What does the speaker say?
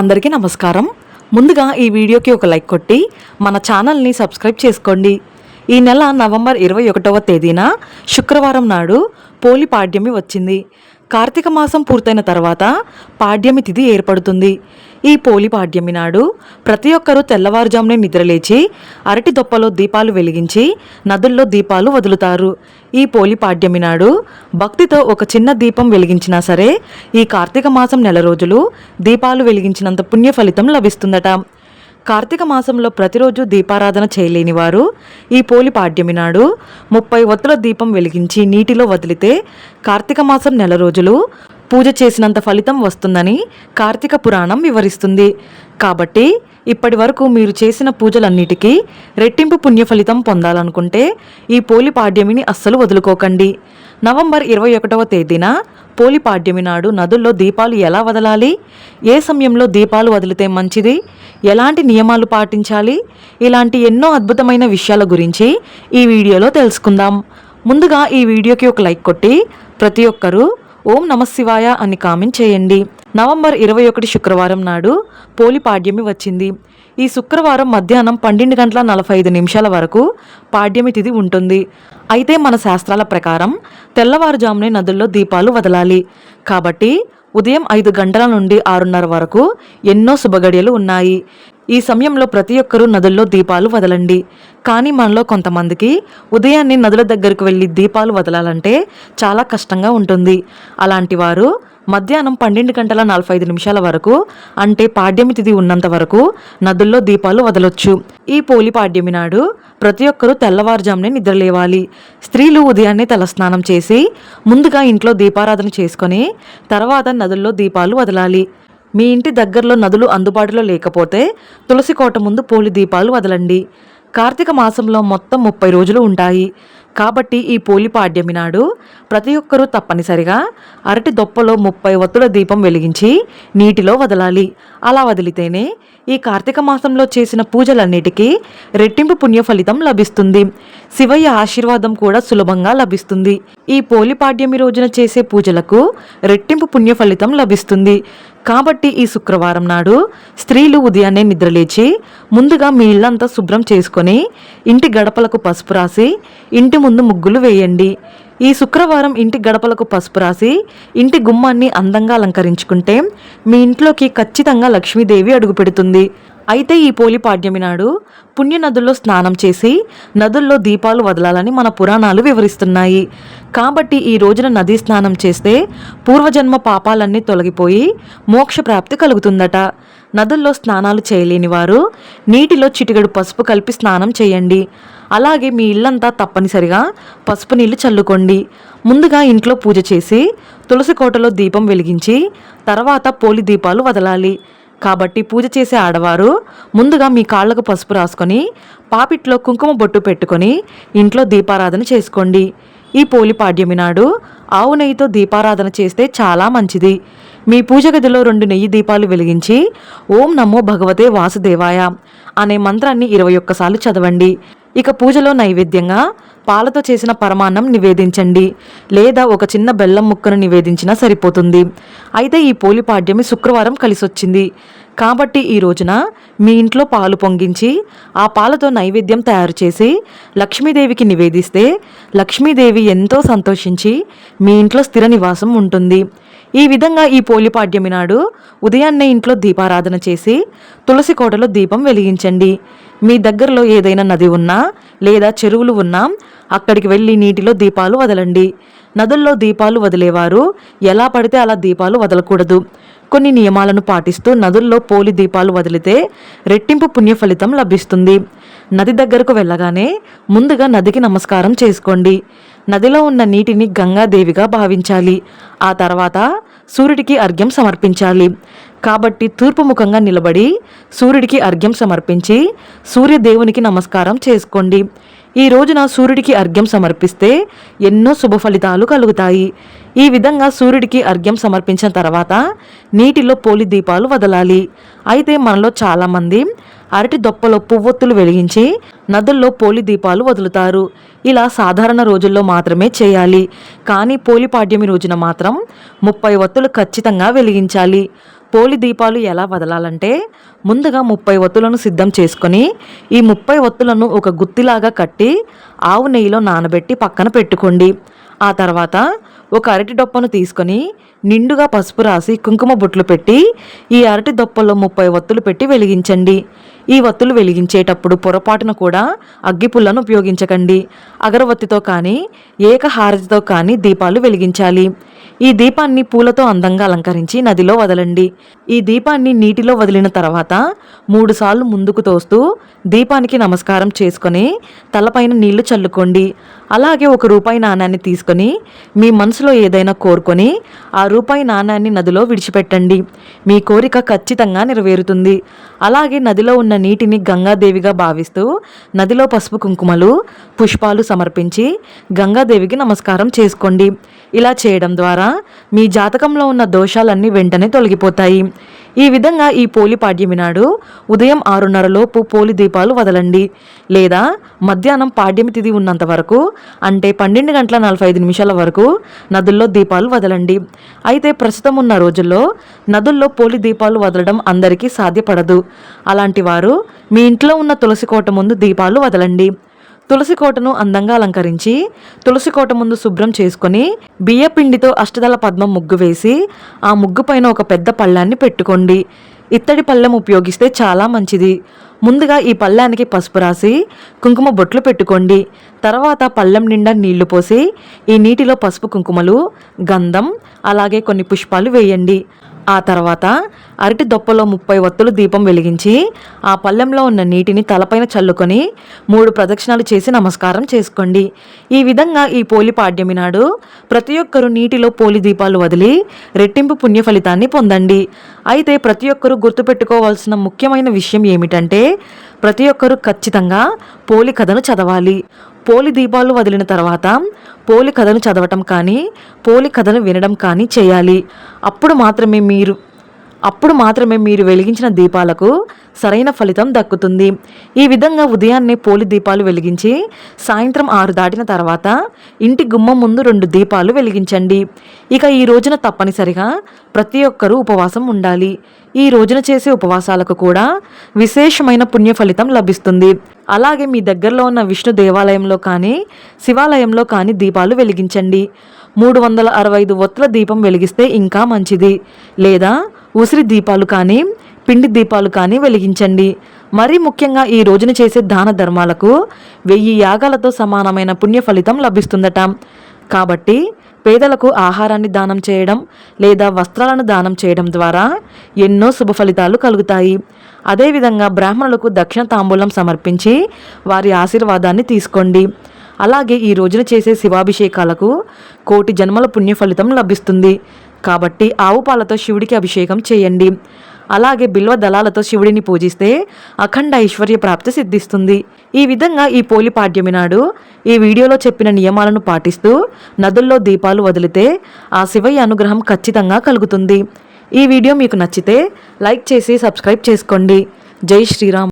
అందరికీ నమస్కారం. ముందుగా ఈ వీడియోకి ఒక లైక్ కొట్టి మన ఛానల్ని సబ్స్క్రైబ్ చేసుకోండి. ఈ నెల నవంబర్ ఇరవై ఒకటవ తేదీన శుక్రవారం నాడు పోలి పాడ్యమి వచ్చింది. కార్తీక మాసం పూర్తయిన తర్వాత పాడ్యమి తిథి ఏర్పడుతుంది. ఈ పోలి పాడ్యమి నాడు ప్రతి ఒక్కరూ తెల్లవారుజామునే నిద్రలేచి అరటి దొప్పలో దీపాలు వెలిగించి నదుల్లో దీపాలు వదులుతారు. ఈ పోలి పాడ్యమి నాడు భక్తితో ఒక చిన్న దీపం వెలిగించినా సరే ఈ కార్తీక మాసం నెల రోజులు దీపాలు వెలిగించినంత పుణ్య ఫలితం లభిస్తుందట. కార్తీక మాసంలో ప్రతిరోజు దీపారాధన చేయలేని వారు ఈ పోలి పాడ్యమి నాడు ముప్పై ఒత్తుల దీపం వెలిగించి నీటిలో వదిలితే కార్తీక మాసం నెల రోజులు పూజ చేసినంత ఫలితం వస్తుందని కార్తీక పురాణం వివరిస్తుంది. కాబట్టి ఇప్పటి వరకు మీరు చేసిన పూజలన్నిటికీ రెట్టింపు పుణ్య ఫలితం పొందాలనుకుంటే ఈ పోలి పాడ్యమిని అస్సలు వదులుకోకండి. నవంబర్ ఇరవై ఒకటవ తేదీన పోలి పాడ్యమి నాడు నదుల్లో దీపాలు ఎలా వదలాలి? ఏ సమయంలో దీపాలు వదిలితే మంచిది? ఎలాంటి నియమాలు పాటించాలి? ఇలాంటి ఎన్నో అద్భుతమైన విషయాల గురించి ఈ వీడియోలో తెలుసుకుందాం. ముందుగా ఈ వీడియోకి ఒక లైక్ కొట్టి ప్రతి ఒక్కరూ ఓం నమశివాయ అని కామెంట్ చేయండి. నవంబర్ ఇరవై ఒకటి శుక్రవారం నాడు పోలి పాడ్యమి వచ్చింది. ఈ శుక్రవారం మధ్యాహ్నం పన్నెండు గంటల నలభై ఐదు నిమిషాల వరకు పాడ్యమి తిథి ఉంటుంది. అయితే మన శాస్త్రాల ప్రకారం తెల్లవారుజామునే నదుల్లో దీపాలు వదలాలి. కాబట్టి ఉదయం ఐదు గంటల నుండి ఆరున్నర వరకు ఎన్నో శుభగడియలు ఉన్నాయి. ఈ సమయంలో ప్రతి ఒక్కరూ నదుల్లో దీపాలు వదలండి. కానీ మనలో కొంతమందికి ఉదయాన్నే నదుల దగ్గరకు వెళ్ళి దీపాలు వదలాలంటే చాలా కష్టంగా ఉంటుంది. అలాంటి వారు మధ్యాహ్నం పన్నెండు గంటల నలభై ఐదు నిమిషాల వరకు అంటే పాడ్యమి తిథి ఉన్నంత వరకు నదుల్లో దీపాలు వదలొచ్చు. ఈ పోలి పాడ్యమి నాడు ప్రతి ఒక్కరూ తెల్లవారుజామునే నిద్రలేవాలి. స్త్రీలు ఉదయాన్నే తలస్నానం చేసి ముందుగా ఇంట్లో దీపారాధన చేసుకొని తర్వాత నదుల్లో దీపాలు వదలాలి. మీ ఇంటి దగ్గరలో నదులు అందుబాటులో లేకపోతే తులసి కోట ముందు పోలి దీపాలు వదలండి. కార్తీక మాసంలో మొత్తం ముప్పై రోజులు ఉంటాయి. కాబట్టి ఈ పోలి పాడ్యమి నాడు ప్రతి ఒక్కరూ తప్పనిసరిగా అరటి దొప్పలో ముప్పై ఒత్తుల దీపం వెలిగించి నీటిలో వదలాలి. అలా వదిలితేనే ఈ కార్తీక మాసంలో చేసిన పూజలన్నిటికీ రెట్టింపు పుణ్య ఫలితం లభిస్తుంది. శివయ్య ఆశీర్వాదం కూడా సులభంగా లభిస్తుంది. ఈ పోలి పాడ్యమి రోజున చేసే పూజలకు రెట్టింపు పుణ్య ఫలితం లభిస్తుంది. కాబట్టి ఈ శుక్రవారం నాడు స్త్రీలు ఉదయాన్నే నిద్రలేచి ముందుగా మీ ఇల్లంతా శుభ్రం చేసుకొని ఇంటి గడపలకు పసుపు రాసి ఇంటి ముందు ముగ్గులు వేయండి. ఈ శుక్రవారం ఇంటి గడపలకు పసుపు రాసి ఇంటి గుమ్మాన్ని అందంగా అలంకరించుకుంటే మీ ఇంట్లోకి ఖచ్చితంగా లక్ష్మీదేవి అడుగుపెడుతుంది. అయితే ఈ పోలి పాడ్యమి నాడు పుణ్య నదుల్లో స్నానం చేసి నదుల్లో దీపాలు వదలాలని మన పురాణాలు వివరిస్తున్నాయి. కాబట్టి ఈ రోజున నదీ స్నానం చేస్తే పూర్వజన్మ పాపాలన్నీ తొలగిపోయి మోక్ష ప్రాప్తి కలుగుతుందట. నదుల్లో స్నానాలు చేయలేని వారు నీటిలో చిటికెడు పసుపు కలిపి స్నానం చేయండి. అలాగే మీ ఇల్లంతా తప్పనిసరిగా పసుపు నీళ్ళు చల్లుకోండి. ముందుగా ఇంట్లో పూజ చేసి తులసి కోటలో దీపం వెలిగించి తర్వాత పోలి దీపాలు వదలాలి. కాబట్టి పూజ చేసే ఆడవారు ముందుగా మీ కాళ్ళకు పసుపు రాసుకొని పాపిట్లో కుంకుమ బొట్టు పెట్టుకొని ఇంట్లో దీపారాధన చేసుకోండి. ఈ పోలి పాడ్యమి నాడు ఆవు నెయ్యితో దీపారాధన చేస్తే చాలా మంచిది. మీ పూజ గదిలో రెండు నెయ్యి దీపాలు వెలిగించి ఓం నమో భగవతే వాసుదేవాయ అనే మంత్రాన్ని ఇరవై ఒక్కసార్లు చదవండి. ఇక పూజలో నైవేద్యంగా పాలతో చేసిన పరమాన్నం నివేదించండి. లేదా ఒక చిన్న బెల్లం ముక్కను నివేదించినా సరిపోతుంది. అయితే ఈ పోలిపాడ్యమి శుక్రవారం కలిసొచ్చింది. కాబట్టి ఈ రోజున మీ ఇంట్లో పాలు పొంగించి ఆ పాలతో నైవేద్యం తయారు చేసి లక్ష్మీదేవికి నివేదిస్తే లక్ష్మీదేవి ఎంతో సంతోషించి మీ ఇంట్లో స్థిర నివాసం ఉంటుంది. ఈ విధంగా ఈ పోలిపాడ్యమి నాడు ఉదయాన్నే ఇంట్లో దీపారాధన చేసి తులసి కోటలో దీపం వెలిగించండి. మీ దగ్గరలో ఏదైనా నది ఉన్నా లేదా చెరువులు ఉన్నా అక్కడికి వెళ్ళి నీటిలో దీపాలు వదలండి. నదుల్లో దీపాలు వదిలేవారు ఎలా పడితే అలా దీపాలు వదలకూడదు. కొన్ని నియమాలను పాటిస్తూ నదుల్లో పోలి దీపాలు వదిలితే రెట్టింపు పుణ్య ఫలితం లభిస్తుంది. నది దగ్గరకు వెళ్ళగానే ముందుగా నదికి నమస్కారం చేసుకోండి. నదిలో ఉన్న నీటిని గంగాదేవిగా భావించాలి. ఆ తర్వాత సూర్యుడికి అర్ఘ్యం సమర్పించాలి. కాబట్టి తూర్పు ముఖంగా నిలబడి సూర్యుడికి అర్ఘ్యం సమర్పించి సూర్యదేవునికి నమస్కారం చేసుకోండి. ఈ రోజున సూర్యుడికి అర్ఘ్యం సమర్పిస్తే ఎన్నో శుభ ఫలితాలు కలుగుతాయి. ఈ విధంగా సూర్యుడికి అర్ఘ్యం సమర్పించిన తర్వాత నీటిలో పోలి దీపాలు వదలాలి. అయితే మనలో చాలామంది అరటి దొప్పలో పువ్వొత్తులు వెలిగించి నదుల్లో పోలి దీపాలు వదులుతారు. ఇలా సాధారణ రోజుల్లో మాత్రమే చేయాలి. కానీ పోలి పాడ్యమి రోజున మాత్రం ముప్పై ఒత్తులు ఖచ్చితంగా వెలిగించాలి. పోలి దీపాలు ఎలా వదలాలంటే ముందుగా ముప్పై ఒత్తులను సిద్ధం చేసుకొని ఈ ముప్పై ఒత్తులను ఒక గుత్తిలాగా కట్టి ఆవు నెయ్యిలో నానబెట్టి పక్కన పెట్టుకోండి. ఆ తర్వాత ఒక అరటి డొప్పను తీసుకొని నిండుగా పసుపు రాసి కుంకుమ బొట్లు పెట్టి ఈ అరటి దొప్పలో ముప్పై వత్తులు పెట్టి వెలిగించండి. ఈ వత్తులు వెలిగించేటప్పుడు పొరపాటున కూడా అగ్గిపుల్లను ఉపయోగించకండి. అగరవత్తితో కానీ ఏకహారతితో కానీ దీపాలు వెలిగించాలి. ఈ దీపాన్ని పూలతో అందంగా అలంకరించి నదిలో వదలండి. ఈ దీపాన్ని నీటిలో వదిలిన తర్వాత మూడుసార్లు ముందుకు తోస్తూ దీపానికి నమస్కారం చేసుకొని తలపైన నీళ్ళు చల్లుకోండి. అలాగే ఒక రూపాయి నాణ్యాన్ని తీసుకొని మీ మనసులో ఏదైనా కోరుకొని ఆ రూపాయి నాణ్యాన్ని నదిలో విడిచిపెట్టండి. మీ కోరిక ఖచ్చితంగా నెరవేరుతుంది. అలాగే నదిలో ఉన్న నీటిని గంగాదేవిగా భావిస్తూ నదిలో పసుపు కుంకుమలు పుష్పాలు సమర్పించి గంగాదేవికి నమస్కారం చేసుకోండి. ఇలా చేయడం ద్వారా మీ జాతకంలో ఉన్న దోషాలన్నీ వెంటనే తొలగిపోతాయి. ఈ విధంగా ఈ పోలి పాడ్యమి నాడు ఉదయం ఆరున్నరలోపు పోలి దీపాలు వదలండి. లేదా మధ్యాహ్నం పాడ్యమి తిథి ఉన్నంత వరకు అంటే పన్నెండు గంటల నలభై ఐదు నిమిషాల వరకు నదుల్లో దీపాలు వదలండి. అయితే ప్రస్తుతం ఉన్న రోజుల్లో నదుల్లో పోలి దీపాలు వదలడం అందరికీ సాధ్యపడదు. అలాంటి వారు మీ ఇంట్లో ఉన్న తులసి కోట ముందు దీపాలు వదలండి. తులసి కోటను అందంగా అలంకరించి తులసి కోట ముందు శుభ్రం చేసుకొని బియ్యపిండితో అష్టదల అష్టదళ పద్మం ముగ్గు వేసి ఆ ముగ్గు పైన ఒక పెద్ద పళ్ళాన్ని పెట్టుకోండి. ఇత్తడి పళ్ళెం ఉపయోగిస్తే చాలా మంచిది. ముందుగా ఈ పళ్ళానికి పసుపు రాసి కుంకుమ బొట్లు పెట్టుకోండి. తర్వాత పళ్ళెం నిండా నీళ్ళు పోసి ఈ నీటిలో పసుపు కుంకుమలు గంధం అలాగే కొన్ని పుష్పాలు వేయండి. ఆ తర్వాత అరటి దొప్పలో ముప్పై ఒత్తులు దీపం వెలిగించి ఆ పళ్ళెంలో ఉన్న నీటిని తలపైన చల్లుకొని మూడు ప్రదక్షిణాలు చేసి నమస్కారం చేసుకోండి. ఈ విధంగా ఈ పోలి పాడ్యమి నాడు ప్రతి ఒక్కరూ నీటిలో పోలి దీపాలు వదిలి రెట్టింపు పుణ్య ఫలితాన్ని పొందండి. అయితే ప్రతి ఒక్కరూ గుర్తుపెట్టుకోవాల్సిన ముఖ్యమైన విషయం ఏమిటంటే ప్రతి ఒక్కరూ ఖచ్చితంగా పోలి కథను చదవాలి. పోలి దీపాలు వదిలిన తర్వాత పోలి కథను చదవటం కానీ పోలి కథను వినడం కానీ చేయాలి. అప్పుడు మాత్రమే మీరు అప్పుడు మాత్రమే మీరు వెలిగించిన దీపాలకు సరైన ఫలితం దక్కుతుంది. ఈ విధంగా ఉదయాన్నే పోలి దీపాలు వెలిగించి సాయంత్రం ఆరు దాటిన తర్వాత ఇంటి గుమ్మం ముందు రెండు దీపాలు వెలిగించండి. ఇక ఈ రోజున తప్పనిసరిగా ప్రతి ఒక్కరూ ఉపవాసం ఉండాలి. ఈ రోజున చేసే ఉపవాసాలకు కూడా విశేషమైన పుణ్య ఫలితం లభిస్తుంది. అలాగే మీ దగ్గరలో ఉన్న విష్ణు దేవాలయంలో కానీ శివాలయంలో కానీ దీపాలు వెలిగించండి. మూడు వందల అరవై ఐదు ఒత్తుల దీపం వెలిగిస్తే ఇంకా మంచిది. లేదా ఉసిరి దీపాలు కానీ పిండి దీపాలు కానీ వెలిగించండి. మరీ ముఖ్యంగా ఈ రోజున చేసే దాన ధర్మాలకు వెయ్యి యాగాలతో సమానమైన పుణ్య ఫలితం లభిస్తుందట. కాబట్టి పేదలకు ఆహారాన్ని దానం చేయడం లేదా వస్త్రాలను దానం చేయడం ద్వారా ఎన్నో శుభ ఫలితాలు కలుగుతాయి. అదేవిధంగా బ్రాహ్మణులకు దక్షిణ తాంబూలం సమర్పించి వారి ఆశీర్వాదాన్ని తీసుకోండి. అలాగే ఈ రోజున చేసే శివాభిషేకాలకు కోటి జన్మల పుణ్య ఫలితం లభిస్తుంది. కాబట్టి ఆవు పాలతో శివుడికి అభిషేకం చేయండి. అలాగే బిల్వ దళాలతో శివుడిని పూజిస్తే అఖండ ఐశ్వర్య ప్రాప్తి సిద్ధిస్తుంది. ఈ విధంగా ఈ పోలి పాడ్యమి నాడు ఈ వీడియోలో చెప్పిన నియమాలను పాటిస్తూ నదుల్లో దీపాలు వదిలితే ఆ శివయ్య అనుగ్రహం ఖచ్చితంగా కలుగుతుంది. ఈ వీడియో మీకు నచ్చితే లైక్ చేసి సబ్స్క్రైబ్ చేసుకోండి. జై శ్రీరామ్.